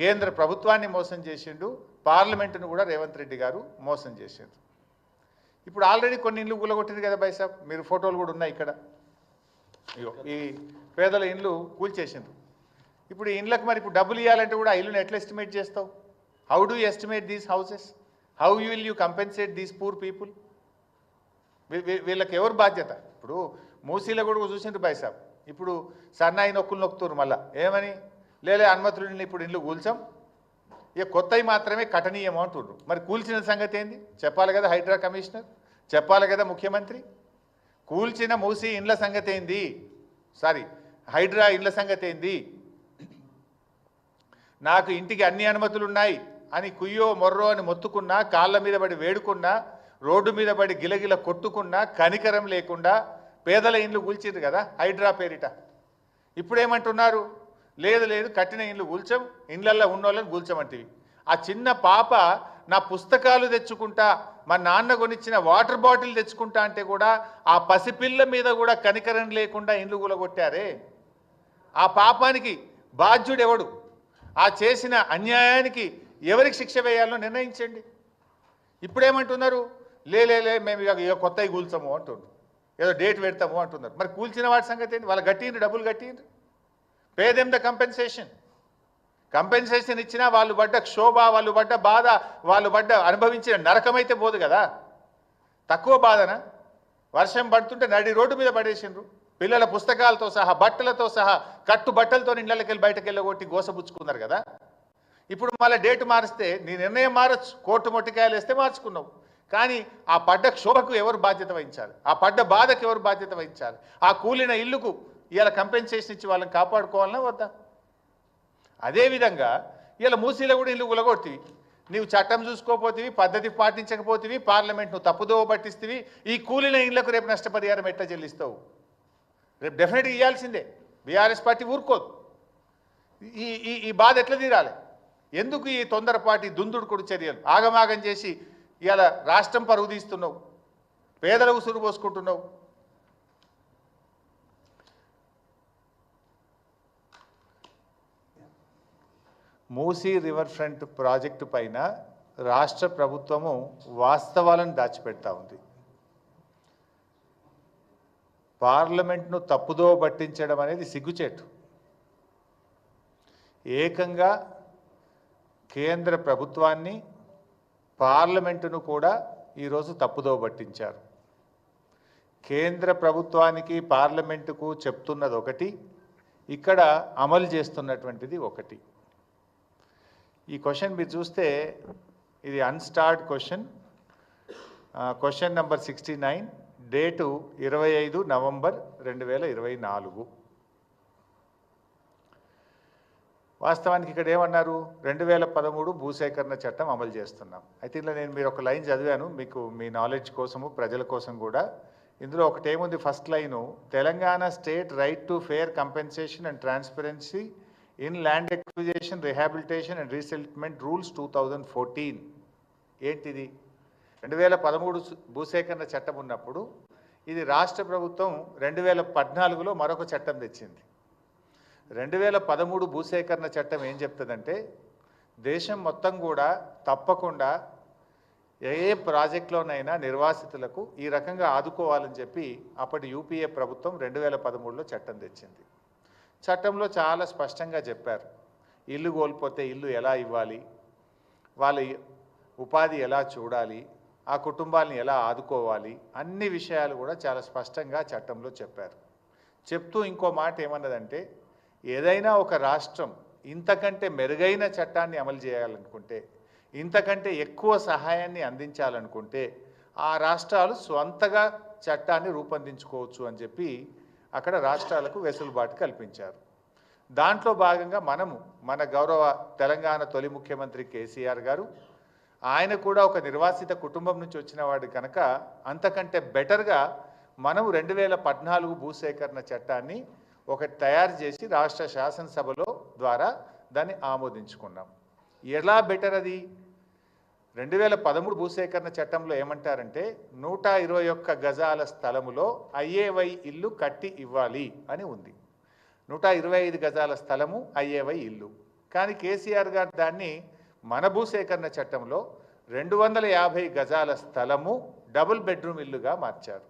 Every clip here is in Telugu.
కేంద్ర ప్రభుత్వాన్ని మోసం చేసిండు పార్లమెంటును కూడా రేవంత్ రెడ్డి గారు మోసం చేసిండు ఇప్పుడు ఆల్రెడీ కొన్ని ఇండ్లు కూలగొట్టింది కదా బైసాబ్ మీరు ఫోటోలు కూడా ఉన్నాయి ఇక్కడ. ఈ పేదల ఇండ్లు కూల్చేసిండ్రు. ఇప్పుడు ఈ ఇండ్లకు మరి ఇప్పుడు డబ్బులు ఇవ్వాలంటే కూడా ఆ ఇల్లుని ఎట్లా ఎస్టిమేట్ చేస్తావు? How do estimate these houses how you will you compensate these poor people వీళ్ళకి ఎవరు బాధ్యత? ఇప్పుడు మూసీలో కూడా చూసిండ్రు బైసాబ్ ఇప్పుడు సన్నాయి నొక్కులు నొక్కుతున్నారు మళ్ళీ. ఏమని? లేలే అనుమతులు ఇప్పుడు ఇండ్లు కూల్చాం. ఇక కొత్తవి మాత్రమే కఠనీయం అంటుండ్రు. మరి కూల్చిన సంగతి ఏంది? చెప్పాలి కదా హైడ్రా కమిషనర్ చెప్పాలి కదా ముఖ్యమంత్రి. కూల్చిన మూసి ఇండ్ల సంగతి ఏంది? సారీ హైడ్రా ఇండ్ల సంగతి ఏంది? నాకు ఇంటికి అన్ని అనుమతులు ఉన్నాయి అని కుయ్యో మొర్రో అని మొత్తుకున్నా కాళ్ళ మీద పడి వేడుకున్నా రోడ్డు మీద పడి గిలగిల కొట్టుకున్నా కనికరం లేకుండా పేదల ఇండ్లు కూల్చిండ్రు కదా హైడ్రా పేరిట. ఇప్పుడేమంటున్నారు? లేదు లేదు కట్టిన ఇండ్లు కూల్చం ఇండ్లల్లో ఉన్నోళ్ళని కూల్చమంటివి ఆ చిన్న పాప నా పుస్తకాలు తెచ్చుకుంటా మా నాన్న కొనిచ్చిన వాటర్ బాటిల్ తెచ్చుకుంటా అంటే కూడా ఆ పసిపిల్ల మీద కూడా కనికరం లేకుండా ఇండ్లు కూలగొట్టారే. ఆ పాపానికి బాధ్యుడు ఎవడు? ఆ చేసిన అన్యాయానికి ఎవరికి శిక్ష వేయాలో నిర్ణయించండి. ఇప్పుడేమంటున్నారు? లే మేము ఇక కొత్తవి కూల్చాము అంటున్నారు ఏదో డేట్ పెడతాము అంటున్నారు. మరి కూల్చిన వాటి సంగతి ఏంటి? వాళ్ళు కట్టిండ్రు డబ్బులు కట్టిండ్రు? Pay them the compensation compensation ఇచ్చినా వాళ్ళు పడ్డ క్షోభ వాళ్ళు పడ్డ బాధ వాళ్ళు పడ్డ అనుభవించిన నరకమైతే పోదు కదా. తక్కువ బాధన? వర్షం పడుతుంటే నడి రోడ్డు మీద పడేసిండ్రు. పిల్లల పుస్తకాలతో సహా బట్టలతో సహా కట్టు బట్టలతో ఇళ్ళకి వెళ్ళి బయటకు వెళ్ళగొట్టి గోసపుచ్చుకున్నారు కదా. ఇప్పుడు మళ్ళీ డేట్ మారిస్తే నీ నిర్ణయం మారచ్చు. కోర్టు మొట్టికాయలు వేస్తే మార్చుకున్నావు. కానీ ఆ పడ్డ క్షోభకు ఎవరు బాధ్యత వహించాలి? ఆ పడ్డ బాధకు ఎవరు బాధ్యత వహించాలి? ఆ కూలిన ఇల్లుకు ఇవాళ కంపెన్సేషన్ ఇచ్చి వాళ్ళని కాపాడుకోవాలన్నా వద్దా? అదేవిధంగా ఇలా మూసీలో కూడా ఇల్లు గులగొట్టివి నీవు చట్టం చూసుకోపోతివి పద్ధతి పాటించకపోతివి పార్లమెంట్ నువ్వు తప్పుదోవ పట్టిస్తేవి ఈ కూలిన ఇళ్ళకు రేపు నష్టపరిహారం ఎట్లా చెల్లిస్తావు? రేపు డెఫినెట్గా ఇవ్వాల్సిందే బీఆర్ఎస్ పార్టీ ఊరుకోదు. ఈ ఈ ఈ బాధ ఎట్లా తీరాలి? ఎందుకు ఈ తొందరపాటి దుందుడుకుడు చర్యలు? ఆగమాగం చేసి ఇవాళ రాష్ట్రం పరుగు తీస్తున్నావు. పేదలకు సురుపోసుకుంటున్నావు మూసీ రివర్ ఫ్రంట్ ప్రాజెక్టు పైన రాష్ట్ర ప్రభుత్వము వాస్తవాలను దాచిపెడతా ఉంది. పార్లమెంట్ను తప్పుదో పట్టించడం అనేది సిగ్గుచేటు. ఏకంగా కేంద్ర ప్రభుత్వాన్ని పార్లమెంటును కూడా ఈరోజు తప్పుదో పట్టించారు. కేంద్ర ప్రభుత్వానికి పార్లమెంటుకు చెప్తున్నది ఒకటి ఇక్కడ అమలు చేస్తున్నటువంటిది ఒకటి. ఈ క్వశ్చన్ మీరు చూస్తే ఇది unstarred question. Question number sixty nine date ఇరవై ఐదు నవంబర్ రెండు వేల ఇరవై నాలుగు. వాస్తవానికి ఇక్కడ ఏమన్నారు? రెండు వేల పదమూడు భూసేకరణ చట్టం అమలు చేస్తున్నాం. అయితే ఇందులో నేను మీరు ఒక లైన్ చదివాను మీకు మీ నాలెడ్జ్ కోసము ప్రజల కోసం కూడా. ఇందులో ఒకటేముంది? First line Telangana state right to fair compensation and transparency in land acquisition rehabilitation and resettlement rules two thousand fourteen ఏంటిది? రెండు వేల పదమూడు భూసేకరణ చట్టం ఉన్నప్పుడు ఇది రాష్ట్ర ప్రభుత్వం రెండు వేల పద్నాలుగులో మరొక చట్టం తెచ్చింది. రెండు వేల పదమూడు భూసేకరణ చట్టం ఏం చెప్తుందంటే దేశం మొత్తం కూడా తప్పకుండా ఏ ఏ ప్రాజెక్టులోనైనా నిర్వాసితులకు ఈ రకంగా ఆదుకోవాలని చెప్పి అప్పటి యూపీఏ ప్రభుత్వం రెండు వేల పదమూడులో చట్టం తెచ్చింది. చట్టంలో చాలా స్పష్టంగా చెప్పారు. ఇల్లు కోల్పోతే ఇల్లు ఎలా ఇవ్వాలి? వాళ్ళ ఉపాధి ఎలా చూడాలి? ఆ కుటుంబాలను ఎలా ఆదుకోవాలి? అన్ని విషయాలు కూడా చాలా స్పష్టంగా చట్టంలో చెప్పారు. చెప్తూ ఇంకో మాట ఏమన్నదంటే ఏదైనా ఒక రాష్ట్రం ఇంతకంటే మెరుగైన చట్టాన్ని అమలు చేయాలనుకుంటే ఇంతకంటే ఎక్కువ సహాయాన్ని అందించాలనుకుంటే ఆ రాష్ట్రాలు స్వంతగా చట్టాన్ని రూపొందించుకోవచ్చు అని చెప్పి అక్కడ రాష్ట్రాలకు వెసులుబాటు కల్పించారు. దాంట్లో భాగంగా మనము మన గౌరవ తెలంగాణ తొలి ముఖ్యమంత్రి కేసీఆర్ గారు ఆయన కూడా ఒక నిర్వాసిత కుటుంబం నుంచి వచ్చినవాడు కనుక అంతకంటే బెటర్గా మనం రెండు వేల పద్నాలుగు భూసేకరణ చట్టాన్ని ఒకటి తయారు చేసి రాష్ట్ర శాసనసభలో ద్వారా దాన్ని ఆమోదించుకున్నాం. ఎలా బెటర్ అది? రెండు వేల పదమూడు భూసేకరణ చట్టంలో ఏమంటారంటే నూట ఇరవై ఒక్క గజాల స్థలములో ఐఏవై ఇల్లు కట్టి ఇవ్వాలి అని ఉంది. నూట ఇరవై ఐదు గజాల స్థలము ఐఏవై ఇల్లు. కానీ కేసీఆర్ గారు దాన్ని మన భూసేకరణ చట్టంలో రెండు వందల యాభై గజాల స్థలము డబుల్ బెడ్రూమ్ ఇల్లుగా మార్చారు.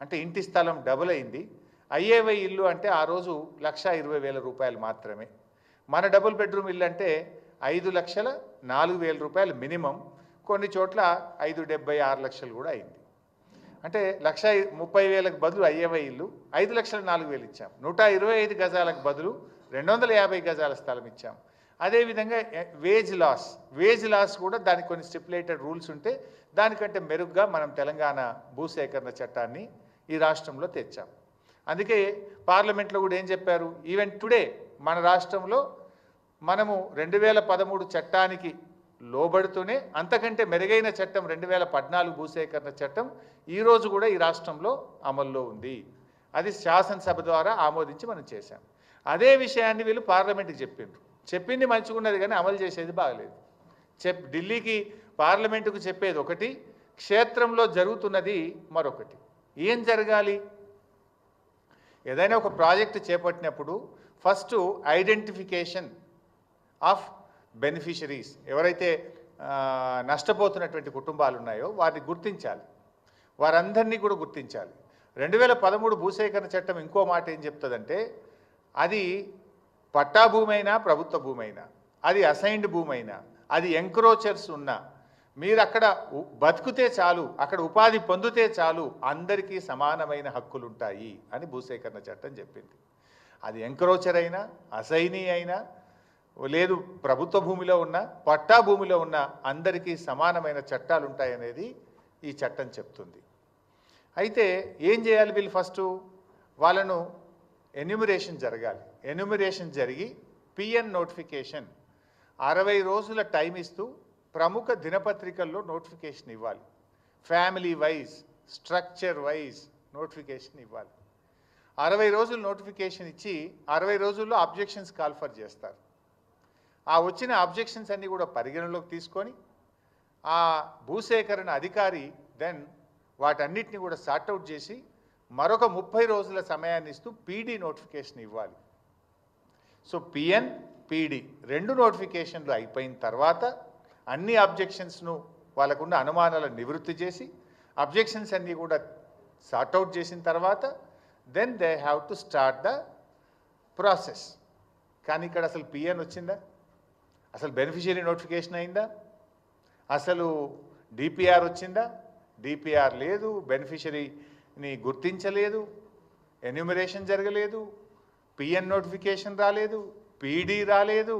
అంటే ఇంటి స్థలం డబుల్ అయింది. ఐఏవై ఇల్లు అంటే ఆ రోజు లక్ష ఇరవై వేల రూపాయలు మాత్రమే. మన డబుల్ బెడ్రూమ్ ఇల్లు అంటే ఐదు లక్షల నాలుగు వేల రూపాయలు మినిమం. కొన్ని చోట్ల ఐదు డెబ్బై ఆరు లక్షలు కూడా అయింది. అంటే లక్ష ముప్పై వేలకు బదులు అయ్యవై ఇల్లు. ఐదు లక్షల నాలుగు వేలు ఇచ్చాం. నూట ఇరవై ఐదు గజాలకు బదులు రెండు వందల యాభై గజాల స్థలం ఇచ్చాం. అదేవిధంగా వేజ్ లాస్ వేజ్ లాస్ కూడా దానికి కొన్ని స్టిపులేటెడ్ రూల్స్ ఉంటే దానికంటే మెరుగ్గా మనం తెలంగాణ భూసేకరణ చట్టాన్ని ఈ రాష్ట్రంలో తెచ్చాం. అందుకే పార్లమెంట్లో కూడా ఏం చెప్పారు? ఈవెన్ టుడే మన రాష్ట్రంలో మనము రెండు వేల పదమూడు చట్టానికి లోబడుతూనే అంతకంటే మెరుగైన చట్టం రెండు వేల పద్నాలుగు భూసేకరణ చట్టం ఈరోజు కూడా ఈ రాష్ట్రంలో అమల్లో ఉంది. అది శాసనసభ ద్వారా ఆమోదించి మనం చేశాం. అదే విషయాన్ని వీళ్ళు పార్లమెంట్కి చెప్పిండ్రు. చెప్పింది మంచిగా ఉన్నది కానీ అమలు చేసేది బాగలేదు. చెప్ ఢిల్లీకి పార్లమెంటుకు చెప్పేది ఒకటి క్షేత్రంలో జరుగుతున్నది మరొకటి. ఏం జరగాలి? ఏదైనా ఒక ప్రాజెక్ట్ చేపట్టినప్పుడు ఫస్ట్ ఐడెంటిఫికేషన్ ఆఫ్ బెనిఫిషరీస్. ఎవరైతే నష్టపోతున్నటువంటి కుటుంబాలు ఉన్నాయో వారిని గుర్తించాలి. వారందరినీ కూడా గుర్తించాలి. రెండు వేల పదమూడు భూసేకరణ చట్టం ఇంకో మాట ఏం చెప్తుందంటే అది పట్టా భూమి అయినా ప్రభుత్వ భూమి అయినా అది అసైన్డ్ భూమి అయినా అది ఎంక్రోచర్స్ ఉన్నా మీరు అక్కడ బతికితే చాలు అక్కడ ఉపాధి పొందితే చాలు అందరికీ సమానమైన హక్కులు ఉంటాయి అని భూసేకరణ చట్టం చెప్పింది. అది ఎంక్రోచర్ అయినా అసైనీ అయినా లేదు ప్రభుత్వ భూమిలో ఉన్న పట్టా భూమిలో ఉన్న అందరికీ సమానమైన చట్టాలు ఉంటాయనేది ఈ చట్టం చెప్తుంది. అయితే ఏం చేయాలి వీళ్ళు ఫస్ట్? వాళ్ళను ఎన్యూమిరేషన్ జరగాలి. ఎన్యూమిరేషన్ జరిగి పిఎన్ నోటిఫికేషన్ అరవై రోజుల టైం ఇస్తూ ప్రముఖ దినపత్రికల్లో నోటిఫికేషన్ ఇవ్వాలి. Family wise structure wise notification ఇవ్వాలి. అరవై రోజులు నోటిఫికేషన్ ఇచ్చి అరవై రోజుల్లో అబ్జెక్షన్స్ కాల్ఫర్ చేస్తారు. ఆ వచ్చిన అబ్జెక్షన్స్ అన్నీ కూడా పరిగణలోకి తీసుకొని ఆ భూసేకరణ అధికారి దెన్ వాటన్నిటిని కూడా సార్ట్అవుట్ చేసి మరొక ముప్పై రోజుల సమయాన్ని ఇస్తూ పీడీ నోటిఫికేషన్ ఇవ్వాలి. సో పిఎన్ పీడీ రెండు నోటిఫికేషన్లు అయిపోయిన తర్వాత అన్ని అబ్జెక్షన్స్ను వాళ్ళకున్న అనుమానాలను నివృత్తి చేసి అబ్జెక్షన్స్ అన్నీ కూడా సార్ట్అవుట్ చేసిన తర్వాత then they have to start the process కానీ ఇక్కడ అసలు పిఎన్ వచ్చిందా? అసలు బెనిఫిషియరీ నోటిఫికేషన్ అయిందా? అసలు డిపిఆర్ వచ్చిందా? డిపిఆర్ లేదు బెనిఫిషరీని గుర్తించలేదు ఎన్యూమరేషన్ జరగలేదు పిఎన్ నోటిఫికేషన్ రాలేదు పీడీ రాలేదు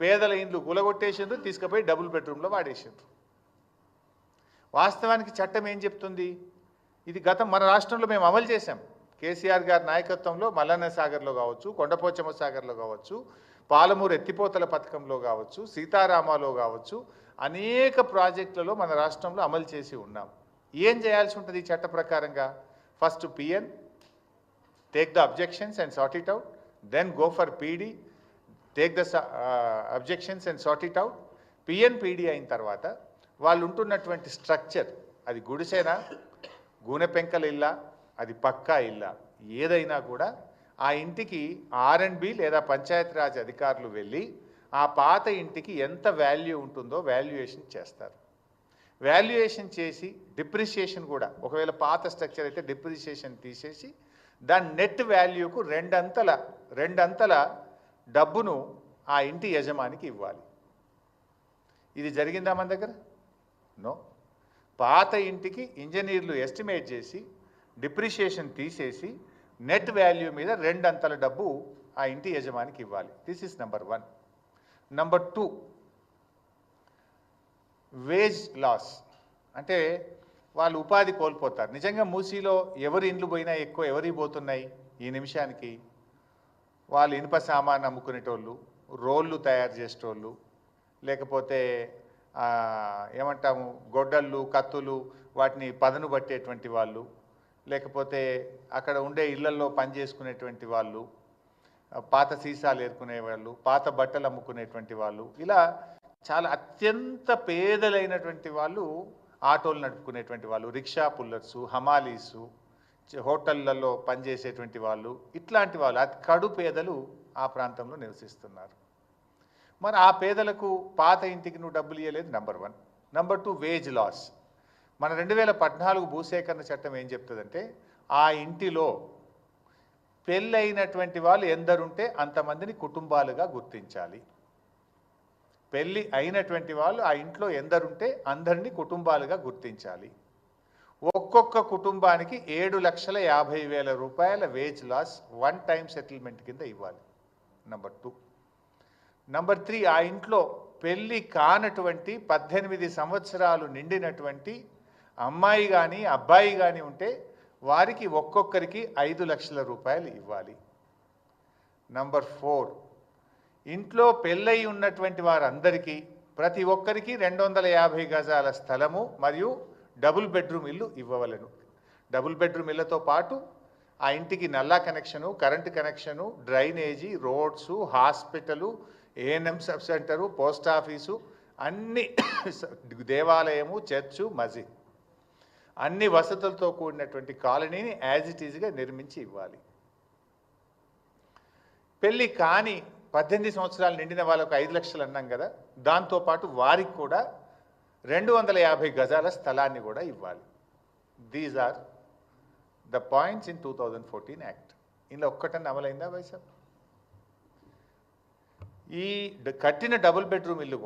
పేదల ఇండ్లు కూలగొట్టేసిండ్రు తీసుకుపోయి డబుల్ బెడ్రూమ్లో వాడేసిండ్రు. వాస్తవానికి చట్టం ఏం చెప్తుంది? ఇది గతం మన రాష్ట్రంలో మేము అమలు చేశాం. కేసీఆర్ గారి నాయకత్వంలో మల్లన్న సాగర్లో కావచ్చు కొండపోచమ్మ సాగర్లో కావచ్చు పాలమూరు ఎత్తిపోతల పథకంలో కావచ్చు సీతారామాలో కావచ్చు అనేక ప్రాజెక్టులలో మన రాష్ట్రంలో అమలు చేసి ఉన్నాం. ఏం చేయాల్సి ఉంటుంది ఈ చట్ట ప్రకారంగా? First PN take the objections and sort it out then go for PD take the objections and sort it out PN PD అయిన తర్వాత వాళ్ళు ఉంటున్నటువంటి స్ట్రక్చర్ అది గుడిసెనా? గూనె పెంకల ఇల్లా అది పక్కా ఇల్లా? ఏదైనా కూడా ఆ ఇంటికి ఆర్ అండ్ బి లేదా పంచాయతీరాజ్ అధికారులు వెళ్ళి ఆ పాత ఇంటికి ఎంత వాల్యూ ఉంటుందో వాల్యుయేషన్ చేస్తారు. వాల్యుయేషన్ చేసి డిప్రిసియేషన్ కూడా ఒకవేళ పాత స్ట్రక్చర్ అయితే డిప్రిసియేషన్ తీసేసి దాని నెట్ వాల్యూకు రెండంతల రెండంతల డబ్బును ఆ ఇంటి యజమానికి ఇవ్వాలి. ఇది జరిగిందా మన దగ్గర? నో. పాత ఇంటికి ఇంజనీర్లు ఎస్టిమేట్ చేసి డిప్రిషియేషన్ తీసేసి నెట్ వాల్యూ మీద రెండంతల డబ్బు ఆ ఇంటి యజమానికి ఇవ్వాలి. This is number one number two wage loss అంటే వాళ్ళు ఉపాధి కోల్పోతారు. నిజంగా మూసీలో ఎవరి ఇండ్లు పోయినా ఎక్కువ ఎవరి పోతున్నాయి? ఈ నిమిషానికి వాళ్ళు ఇనుప సామాన్ అమ్ముకునేటోళ్ళు రోళ్ళు తయారు చేసేటోళ్ళు లేకపోతే ఏమంటాము గొడ్డళ్ళు కత్తులు వాటిని పదను పట్టేటువంటి వాళ్ళు లేకపోతే అక్కడ ఉండే ఇళ్ళల్లో పని చేసుకునేటువంటి వాళ్ళు పాత సీసాలు ఏరుకునే వాళ్ళు పాత బట్టలు అమ్ముకునేటువంటి వాళ్ళు ఇలా చాలా అత్యంత పేదలైనటువంటి వాళ్ళు ఆటోలు నడుపుకునేటువంటి వాళ్ళు రిక్షా పుల్లర్సు హమాలీసు చ- హోటళ్ళలో పనిచేసేటువంటి వాళ్ళు ఇట్లాంటి వాళ్ళు అతి కడు పేదలు ఆ ప్రాంతంలో నివసిస్తున్నారు. మరి ఆ పేదలకు పాత ఇంటికి నువ్వు డబ్బులు ఇవ్వలేదు number one number two wage loss మన రెండు వేల పద్నాలుగు భూసేకరణ చట్టం ఏం చెప్తుందంటే ఆ ఇంటిలో పెళ్ళైనటువంటి వాళ్ళు ఎందరుంటే అంతమందిని కుటుంబాలుగా గుర్తించాలి. పెళ్ళి అయినటువంటి వాళ్ళు ఆ ఇంట్లో ఎందరుంటే అందరినీ కుటుంబాలుగా గుర్తించాలి. ఒక్కొక్క కుటుంబానికి ఏడు లక్షల యాభై వేల రూపాయల wage loss one time settlement కింద ఇవ్వాలి. నంబర్ టూ నంబర్ త్రీ ఆ ఇంట్లో పెళ్ళి కానటువంటి పద్దెనిమిది సంవత్సరాలు నిండినటువంటి అమ్మాయి కానీ అబ్బాయి కానీ ఉంటే వారికి ఒక్కొక్కరికి ఐదు లక్షల రూపాయలు ఇవ్వాలి. నంబర్ ఫోర్ ఇంట్లో పెళ్ళయి ఉన్నటువంటి వారందరికీ ప్రతి ఒక్కరికి రెండు వందల యాభై గజాల స్థలము మరియు డబుల్ బెడ్రూమ్ ఇల్లు ఇవ్వవలను. డబుల్ బెడ్రూమ్ ఇళ్ళతో పాటు ఆ ఇంటికి నల్లా connection current connection drainage roads hospital ANM sub centre post office అన్ని దేవాలయము చర్చు మసీద్. అన్ని వసతులతో కూడినటువంటి కాలనీని యాజ్ ఇట్ ఈజ్గా నిర్మించి ఇవ్వాలి. పెళ్ళి కాని పద్దెనిమిది సంవత్సరాలు నిండిన వాళ్ళకు ఐదు లక్షలు అన్నాం కదా దాంతోపాటు వారికి కూడా రెండు వందల యాభై గజాల స్థలాన్ని కూడా ఇవ్వాలి. These are the points in two thousand fourteen act ఇందులో ఒక్కటన్నా అమలైందా వైసాబ్ ఈ కట్టిన డబుల్ బెడ్రూమ్ ఇల్లు కూడా